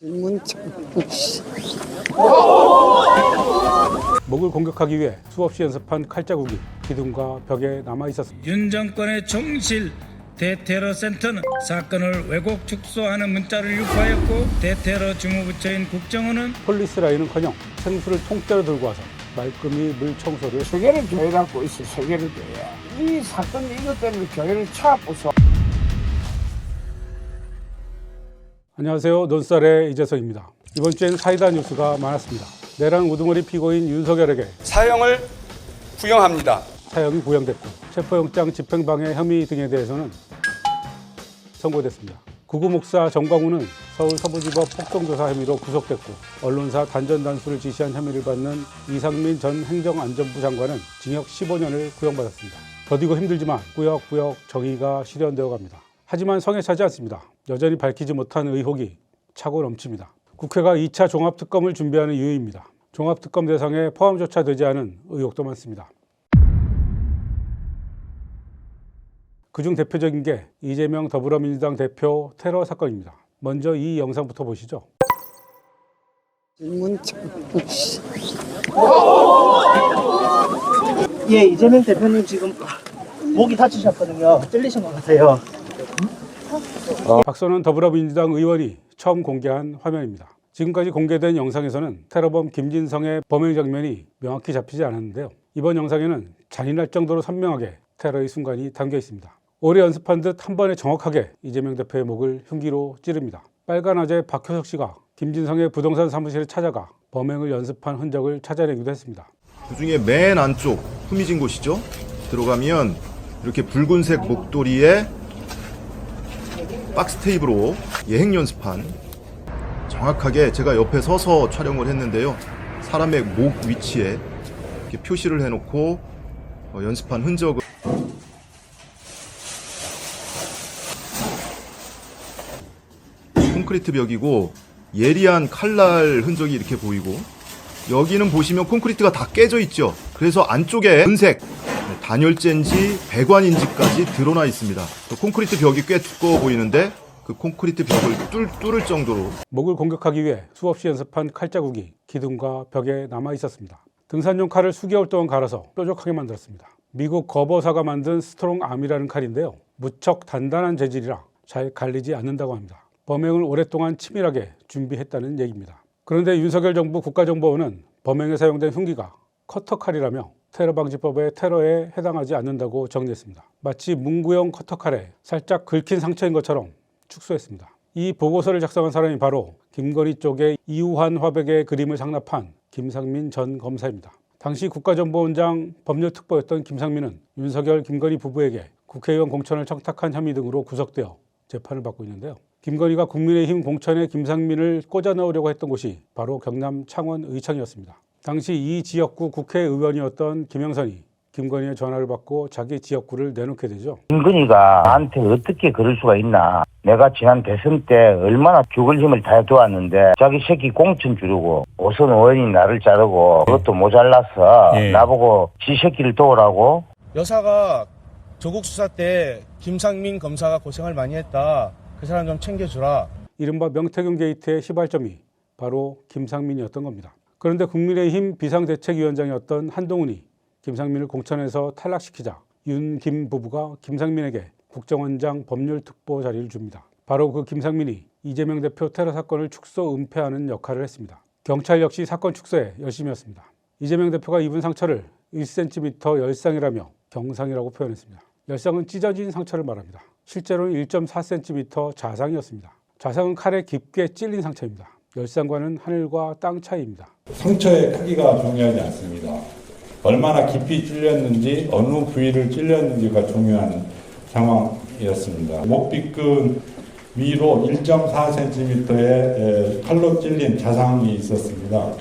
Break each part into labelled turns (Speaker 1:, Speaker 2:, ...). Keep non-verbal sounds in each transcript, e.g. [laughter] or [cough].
Speaker 1: 질문.
Speaker 2: 목을 공격하기 위해 수없이 연습한 칼자국이 기둥과 벽에 남아 있었습니다.
Speaker 3: 윤 정권의 총실 대테러 센터는 사건을 왜곡 축소하는 문자를 유포하였고 대테러 주무부처인 국정원은
Speaker 2: 폴리스 라인은커녕 생수를 통째로 들고 와서 말끔히 물 청소를
Speaker 1: 세계를 교회라고 있어 세계를 교회. 이 사건 이것 때문에 교회를 쳐부숴.
Speaker 2: 안녕하세요. 논살의 이재석입니다. 이번 주엔 사이다 뉴스가 많았습니다. 내란 우두머리 피고인 윤석열에게
Speaker 4: 사형을 구형합니다.
Speaker 2: 사형이 구형됐고 체포영장 집행방해 혐의 등에 대해서는 선고됐습니다. 구구 목사 정광훈은 서울 서부지법 폭동조사 혐의로 구속됐고 언론사 단전 단수를 지시한 혐의를 받는 이상민 전 행정안전부 장관은 징역 15년을 구형받았습니다. 더디고 힘들지만 꾸역꾸역 정의가 실현되어 갑니다. 하지만 성에 차지 않습니다. 여전히 밝히지 못한 의혹이 차고 넘칩니다. 국회가 2차 종합특검을 준비하는 이유입니다. 종합특검 대상에 포함조차 되지 않은 의혹도 많습니다. 그중 대표적인 게 이재명 더불어민주당 대표 테러 사건입니다. 먼저 이 영상부터 보시죠.
Speaker 1: 질문 참.
Speaker 5: 예, 이재명 대표님 지금 목이 다치셨거든요. 찔리신 것 같아요.
Speaker 2: 박선원 더불어민주당 의원이 처음 공개한 화면입니다. 지금까지 공개된 영상에서는 테러범 김진성의 범행 장면이 명확히 잡히지 않았는데요. 이번 영상에는 잔인할 정도로 선명하게 테러의 순간이 담겨 있습니다. 오래 연습한 듯 한 번에 정확하게 이재명 대표의 목을 흉기로 찌릅니다. 빨간 아재 박효석 씨가 김진성의 부동산 사무실에 찾아가 범행을 연습한 흔적을 찾아내기도 했습니다.
Speaker 6: 그 중에 맨 안쪽 후미진 곳이죠. 들어가면 이렇게 붉은색 목도리에 박스 테이프로 예행 연습한 정확하게 제가 옆에 서서 촬영을 했는데요. 사람의 목 위치에 이렇게 표시를 해놓고 어, 연습한 흔적을 콘크리트 벽이고 예리한 칼날 흔적이 이렇게 보이고 여기는 보시면 콘크리트가 다 깨져 있죠. 그래서 안쪽에 은색 단열재인지 배관인지까지 드러나 있습니다. 그 콘크리트 벽이 꽤 두꺼워 보이는데 그 콘크리트 벽을 뚫, 뚫을 정도로
Speaker 2: 목을 공격하기 위해 수없이 연습한 칼자국이 기둥과 벽에 남아 있었습니다. 등산용 칼을 수개월 동안 갈아서 뾰족하게 만들었습니다. 미국 거버사가 만든 스트롱 암이라는 칼인데요. 무척 단단한 재질이라 잘 갈리지 않는다고 합니다. 범행을 오랫동안 치밀하게 준비했다는 얘기입니다. 그런데 윤석열 정부 국가정보원은 범행에 사용된 흉기가 커터칼이라며 테러 방지법의 테러에 해당하지 않는다고 정리했습니다. 마치 문구형 커터칼에 살짝 긁힌 상처인 것처럼 축소했습니다. 이 보고서를 작성한 사람이 바로 김건희 쪽에 이우환 화백의 그림을 상납한 김상민 전 검사입니다. 당시 국가정보원장 법률특보였던 김상민은 윤석열, 김건희 부부에게 국회의원 공천을 청탁한 혐의 등으로 구속되어 재판을 받고 있는데요. 김건희가 국민의힘 공천에 김상민을 꽂아 넣으려고 했던 곳이 바로 경남 창원 의창이었습니다. 당시 이 지역구 국회의원이었던 김영선이 김건희의 전화를 받고 자기 지역구를 내놓게 되죠.
Speaker 7: 김건희가 나한테 어떻게 그럴 수가 있나. 내가 지난 대선 때 얼마나 죽을 힘을 다해 도왔는데 자기 새끼 공천 주려고 오선 의원이 나를 자르고 그것도 모자라서 나보고 지 새끼를 도우라고
Speaker 8: 여사가 조국 수사 때 김상민 검사가 고생을 많이 했다. 그 사람 좀 챙겨주라.
Speaker 2: 이른바 명태균 게이트의 시발점이 바로 김상민이었던 겁니다. 그런데 국민의힘 비상대책위원장이었던 한동훈이 김상민을 공천에서 탈락시키자 윤, 김 부부가 김상민에게 국정원장 법률특보 자리를 줍니다. 바로 그 김상민이 이재명 대표 테러 사건을 축소 은폐하는 역할을 했습니다. 경찰 역시 사건 축소에 열심히 했습니다. 이재명 대표가 입은 상처를 1cm 열상이라며 경상이라고 표현했습니다. 열상은 찢어진 상처를 말합니다. 실제로는 1.4cm 자상이었습니다. 자상은 칼에 깊게 찔린 상처입니다. 열상과는 하늘과 땅 차이입니다.
Speaker 9: 상처의 크기가 중요하지 않습니다. 얼마나 깊이 찔렸는지 어느 부위를 찔렸는지가 중요한 상황이었습니다. 목비근 위로 1.4cm의 칼로 찔린 자상이 있었습니다.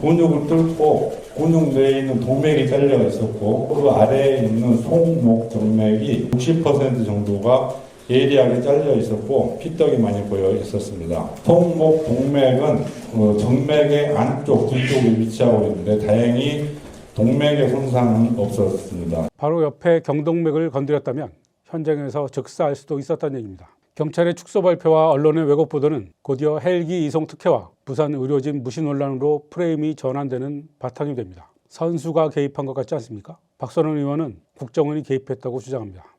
Speaker 9: 근육을 뚫고 근육 내에 있는 동맥이 잘려 있었고 그 아래에 있는 송목 동맥이 60% 정도가 예리하게 잘려 있었고 피떡이 많이 보여 있었습니다. 송목 동맥은 어, 정맥의 안쪽 뒤쪽에 위치하고 있는데 다행히 동맥의 손상은 없었습니다.
Speaker 2: 바로 옆에 경동맥을 건드렸다면 현장에서 즉사할 수도 있었다는 얘기입니다. 경찰의 축소 발표와 언론의 왜곡 보도는 곧이어 헬기 이송 특혜와 부산 의료진 무시 논란으로 프레임이 전환되는 바탕이 됩니다. 선수가 개입한 것 같지 않습니까? 박선원 의원은 국정원이 개입했다고 주장합니다.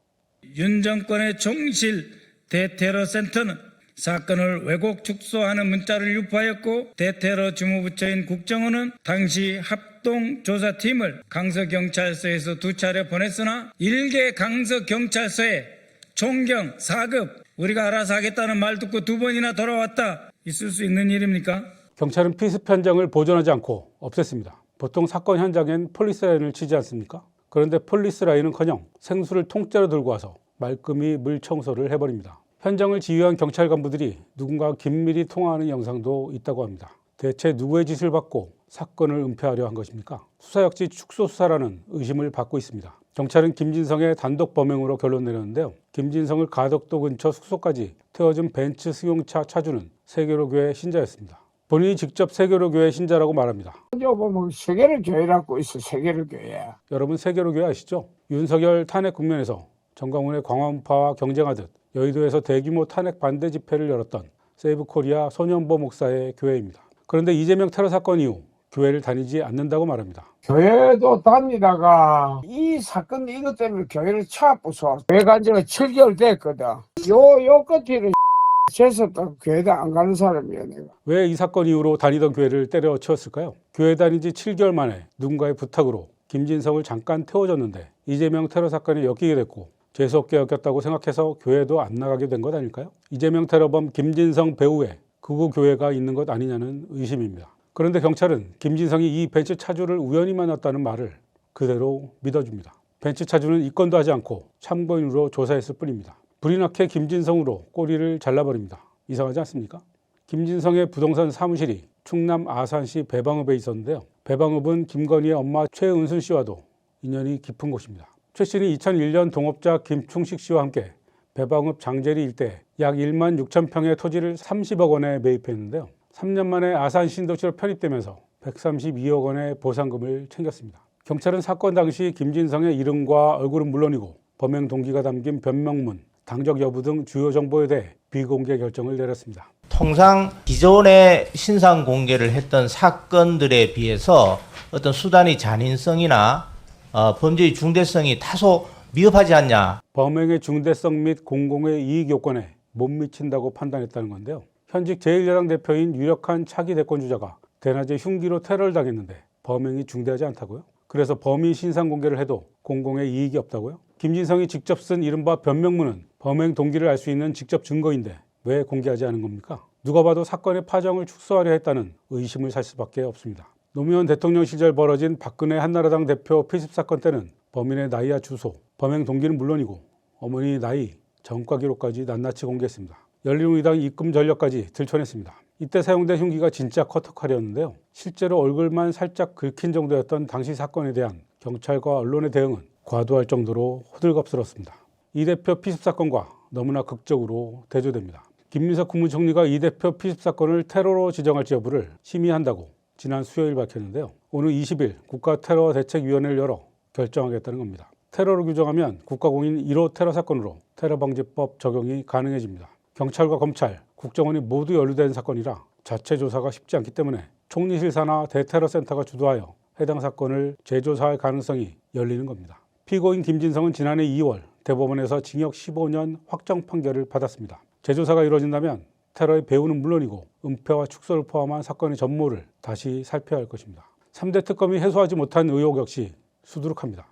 Speaker 3: 윤 정권의 종실 대테러 센터는 사건을 왜곡 축소하는 문자를 유포하였고 대테러 주무부처인 국정원은 당시 합동 조사팀을 강서 경찰서에서 두 차례 보냈으나 일개 강서 경찰서에 총경 4급 우리가 알아서 하겠다는 말 듣고 두 번이나 돌아왔다 있을 수 있는 일입니까?
Speaker 2: 경찰은 피습 현장을 보존하지 않고 없앴습니다. 보통 사건 현장엔 폴리스 라인을 치지 않습니까? 그런데 폴리스 라인은커녕 생수를 통째로 들고 와서 말끔히 물 청소를 해버립니다. 현장을 지휘한 경찰 간부들이 누군가 긴밀히 통화하는 영상도 있다고 합니다. 대체 누구의 짓을 받고 사건을 은폐하려 한 것입니까? 수사역지 축소 수사라는 의심을 받고 있습니다. 경찰은 김진성의 단독 범행으로 결론 내렸는데요. 김진성을 가덕도 근처 숙소까지 태워준 벤츠 승용차 차주는 세계로교회 신자였습니다. 본인이 직접 세계로교회 신자라고 말합니다.
Speaker 1: 뭐 세계를 교회라고 있어 세계를 교회.
Speaker 2: 여러분 세계로교회 아시죠? 윤석열 탄핵 국면에서 정광훈의 광화문파와 경쟁하듯 여의도에서 대규모 탄핵 반대 집회를 열었던 세이브코리아 소년보 목사의 교회입니다. 그런데 이재명 테러 사건 이후 교회를 다니지 않는다고 말합니다.
Speaker 1: 교회도 다니다가 이 사건 이것 때문에 교회를 차 부숴. 교회 간 지가 7개월 됐거든. 요, 요 끝에는 [laughs] 재수없다고 교회도 안 가는 사람이야 내가.
Speaker 2: 왜 이 사건 이후로 다니던 교회를 때려치웠을까요? 교회 다닌 지 7개월 만에 누군가의 부탁으로 김진성을 잠깐 태워줬는데 이재명 테러 사건에 엮이게 됐고 재수없게 엮였다고 생각해서 교회도 안 나가게 된 것 아닐까요? 이재명 테러범 김진성 배후에 극우 교회가 있는 것 아니냐는 의심입니다. 그런데 경찰은 김진성이 이 벤츠 차주를 우연히 만났다는 말을 그대로 믿어줍니다. 벤츠 차주는 입건도 하지 않고 참고인으로 조사했을 뿐입니다. 불이 나게 김진성으로 꼬리를 잘라버립니다. 이상하지 않습니까? 김진성의 부동산 사무실이 충남 아산시 배방읍에 있었는데요. 배방읍은 김건희의 엄마 최은순 씨와도 인연이 깊은 곳입니다. 최 씨는 2001년 동업자 김충식 씨와 함께 배방읍 장제리 일대 약 1만 6천 평의 토지를 30억 원에 매입했는데요. 3년 만에 아산 신도시로 편입되면서 132억 원의 보상금을 챙겼습니다. 경찰은 사건 당시 김진성의 이름과 얼굴은 물론이고 범행 동기가 담긴 변명문, 당적 여부 등 주요 정보에 대해 비공개 결정을 내렸습니다.
Speaker 10: 통상 기존에 신상 공개를 했던 사건들에 비해서 어떤 수단의 잔인성이나 어, 범죄의 중대성이 다소 미흡하지 않냐.
Speaker 2: 범행의 중대성 및 공공의 이익 요건에 못 미친다고 판단했다는 건데요. 현직 제1야당 대표인 유력한 차기 대권 주자가 대낮에 흉기로 테러를 당했는데 범행이 중대하지 않다고요? 그래서 범인 신상 공개를 해도 공공의 이익이 없다고요? 김진성이 직접 쓴 이른바 변명문은 범행 동기를 알 수 있는 직접 증거인데 왜 공개하지 않은 겁니까? 누가 봐도 사건의 파장을 축소하려 했다는 의심을 살 수밖에 없습니다. 노무현 대통령 시절 벌어진 박근혜 한나라당 대표 피습 사건 때는 범인의 나이와 주소, 범행 동기는 물론이고 어머니 나이, 전과 기록까지 낱낱이 공개했습니다. 열린우리당 입금 전력까지 들춰냈습니다. 이때 사용된 흉기가 진짜 커터칼이었는데요. 실제로 얼굴만 살짝 긁힌 정도였던 당시 사건에 대한 경찰과 언론의 대응은 과도할 정도로 호들갑스럽습니다. 이 대표 피습 사건과 너무나 극적으로 대조됩니다. 김민석 국무총리가 이 대표 피습 사건을 테러로 지정할지 여부를 심의한다고 지난 수요일 밝혔는데요. 오늘 20일 국가 테러 대책위원회를 열어 결정하겠다는 겁니다. 테러를 규정하면 국가공인 1호 테러 사건으로 테러방지법 적용이 가능해집니다. 경찰과 검찰, 국정원이 모두 연루된 사건이라 자체 조사가 쉽지 않기 때문에 총리실사나 대테러센터가 주도하여 해당 사건을 재조사할 가능성이 열리는 겁니다. 피고인 김진성은 지난해 2월 대법원에서 징역 15년 확정 판결을 받았습니다. 재조사가 이루어진다면 테러의 배후는 물론이고 은폐와 축소를 포함한 사건의 전모를 다시 살펴야 할 것입니다. 3대 특검이 해소하지 못한 의혹 역시 수두룩합니다.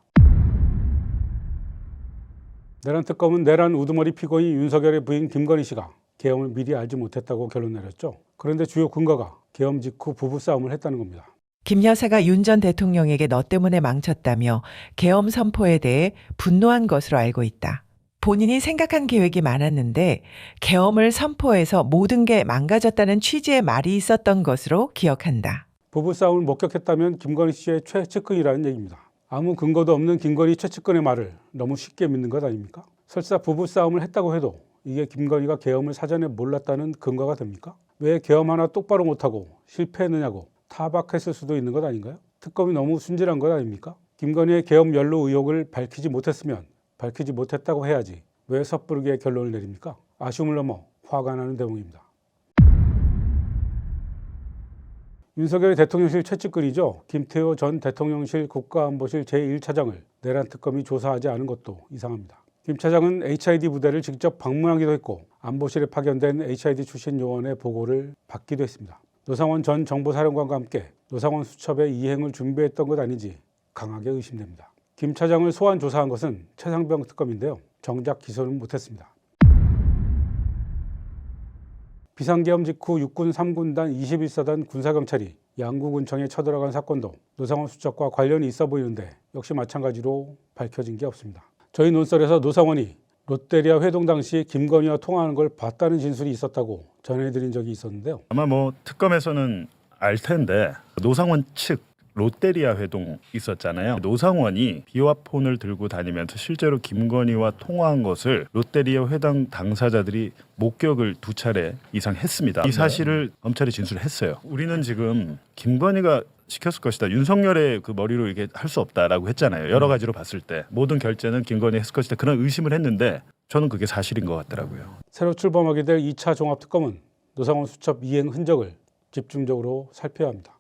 Speaker 2: 내란 특검은 내란 우두머리 피고인 윤석열의 부인 김건희 씨가 계엄을 미리 알지 못했다고 결론 내렸죠. 그런데 주요 근거가 계엄 직후 부부싸움을 했다는 겁니다.
Speaker 11: 김 여사가 윤 전 대통령에게 너 때문에 망쳤다며 계엄 선포에 대해 분노한 것으로 알고 있다. 본인이 생각한 계획이 많았는데 계엄을 선포해서 모든 게 망가졌다는 취지의 말이 있었던 것으로 기억한다.
Speaker 2: 부부싸움을 목격했다면 김건희 씨의 최측근이라는 얘기입니다. 아무 근거도 없는 김건희 최측근의 말을 너무 쉽게 믿는 것 아닙니까? 설사 부부싸움을 했다고 해도 이게 김건희가 계엄을 사전에 몰랐다는 근거가 됩니까? 왜 계엄 하나 똑바로 못하고 실패했느냐고 타박했을 수도 있는 것 아닌가요? 특검이 너무 순진한 것 아닙니까? 김건희의 계엄 연루 의혹을 밝히지 못했으면 밝히지 못했다고 해야지 왜 섣부르게 결론을 내립니까? 아쉬움을 넘어 화가 나는 대목입니다. 윤석열의 대통령실 최측근이죠. 김태호 전 대통령실 국가안보실 제1차장을 내란 특검이 조사하지 않은 것도 이상합니다. 김 차장은 HID 부대를 직접 방문하기도 했고 안보실에 파견된 HID 출신 요원의 보고를 받기도 했습니다. 노상원 전 정보사령관과 함께 노상원 수첩의 이행을 준비했던 것 아닌지 강하게 의심됩니다. 김 차장을 소환 조사한 것은 최상병 특검인데요. 정작 기소는 못했습니다. 비상계엄 직후 육군 3군단 21사단 군사경찰이 양구군청에 쳐들어간 사건도 노상원 수첩과 관련이 있어 보이는데 역시 마찬가지로 밝혀진 게 없습니다. 저희 논설에서 노상원이 롯데리아 회동 당시 김건희와 통화하는 걸 봤다는 진술이 있었다고 전해드린 적이 있었는데요.
Speaker 12: 아마 뭐 특검에서는 알 텐데 노상원 측 롯데리아 회동 있었잖아요. 노상원이 비와폰을 들고 다니면서 실제로 김건희와 통화한 것을 롯데리아 회당 당사자들이 목격을 두 차례 이상 했습니다. 이 사실을 검찰이 진술했어요. 우리는 지금 김건희가 시켰을 것이다. 윤석열의 그 머리로 이게 할 수 없다라고 했잖아요. 여러 가지로 봤을 때 모든 결제는 김건희 했을 것이다. 그런 의심을 했는데 저는 그게 사실인 것 같더라고요.
Speaker 2: 새로 출범하게 될 2차 종합특검은 노상원 수첩 이행 흔적을 집중적으로 살펴야 합니다.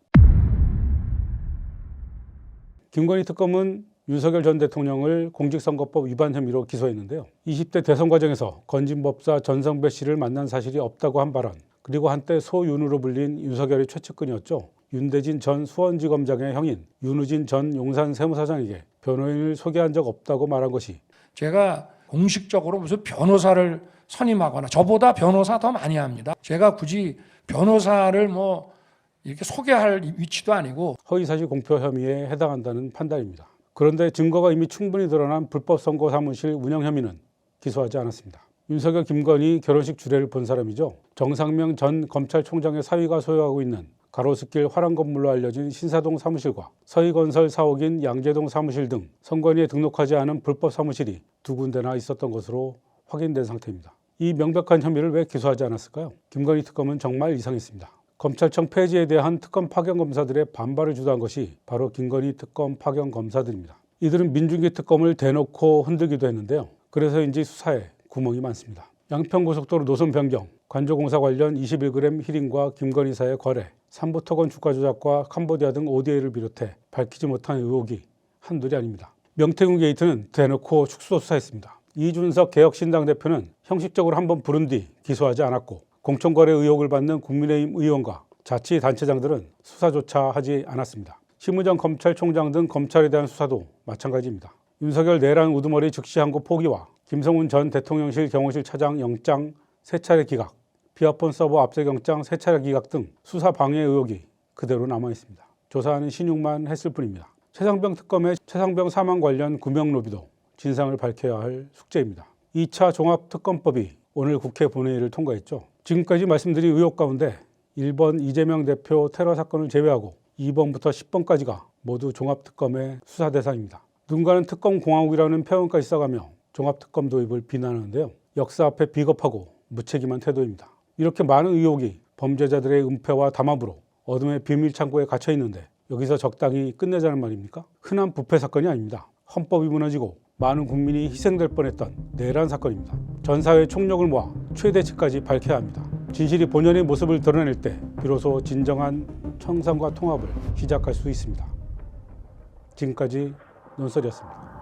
Speaker 2: 김건희 특검은 윤석열 전 대통령을 공직선거법 위반 혐의로 기소했는데요. 20대 대선 과정에서 건진법사 전성배 씨를 만난 사실이 없다고 한 발언, 그리고 한때 소윤으로 불린 윤석열의 최측근이었죠. 윤대진 전 수원지검장의 형인 윤우진 전 용산 세무사장에게 변호인을 소개한 적 없다고 말한 것이
Speaker 13: 제가 공식적으로 무슨 변호사를 선임하거나 저보다 변호사 더 많이 합니다. 제가 굳이 변호사를 뭐 이렇게 소개할 위치도 아니고
Speaker 2: 허위사실 공표 혐의에 해당한다는 판단입니다. 그런데 증거가 이미 충분히 드러난 불법 선거 사무실 운영 혐의는 기소하지 않았습니다. 윤석열 김건희 결혼식 주례를 본 사람이죠. 정상명 전 검찰총장의 사위가 소유하고 있는 가로수길 화랑 건물로 알려진 신사동 사무실과 서희건설 사옥인 양재동 사무실 등 선관위에 등록하지 않은 불법 사무실이 두 군데나 있었던 것으로 확인된 상태입니다. 이 명백한 혐의를 왜 기소하지 않았을까요? 김건희 특검은 정말 이상했습니다. 검찰청 폐지에 대한 특검 파견 검사들의 반발을 주도한 것이 바로 김건희 특검 파견 검사들입니다. 이들은 민중기 특검을 대놓고 흔들기도 했는데요. 그래서인지 수사에 구멍이 많습니다. 양평고속도로 노선 변경, 관조공사 관련 21g 히링과 김건희 사의 거래, 삼부토건 주가 조작과 캄보디아 등 ODA를 비롯해 밝히지 못한 의혹이 한둘이 아닙니다. 명태균 게이트는 대놓고 축소 수사했습니다. 이준석 개혁신당 대표는 형식적으로 한번 부른 뒤 기소하지 않았고 공천거래 의혹을 받는 국민의힘 의원과 자치단체장들은 수사조차 하지 않았습니다. 심우정 검찰총장 등 검찰에 대한 수사도 마찬가지입니다. 윤석열 내란 우두머리 즉시 항고 포기와 김성훈 전 대통령실 경호실 차장 영장 세 차례 기각, 비아폰 서버 압색 영장 세 차례 기각 등 수사 방해 의혹이 그대로 남아 있습니다. 조사하는 신용만 했을 뿐입니다. 최상병 특검의 최상병 사망 관련 구명 로비도 진상을 밝혀야 할 숙제입니다. 2차 종합특검법이 오늘 국회 본회의를 통과했죠. 지금까지 말씀드린 의혹 가운데 1번 이재명 대표 테러 사건을 제외하고 2번부터 10번까지가 모두 종합특검의 수사 대상입니다. 누군가는 특검 공화국이라는 표현까지 써가며 종합특검 도입을 비난하는데요. 역사 앞에 비겁하고 무책임한 태도입니다. 이렇게 많은 의혹이 범죄자들의 은폐와 담합으로 어둠의 비밀 창고에 갇혀 있는데 여기서 적당히 끝내자는 말입니까? 흔한 부패 사건이 아닙니다. 헌법이 무너지고 많은 국민이 희생될 뻔했던 내란 사건입니다. 전 사회 총력을 모아 최대치까지 밝혀야 합니다. 진실이 본연의 모습을 드러낼 때 비로소 진정한 청산과 통합을 시작할 수 있습니다. 지금까지 논설이었습니다.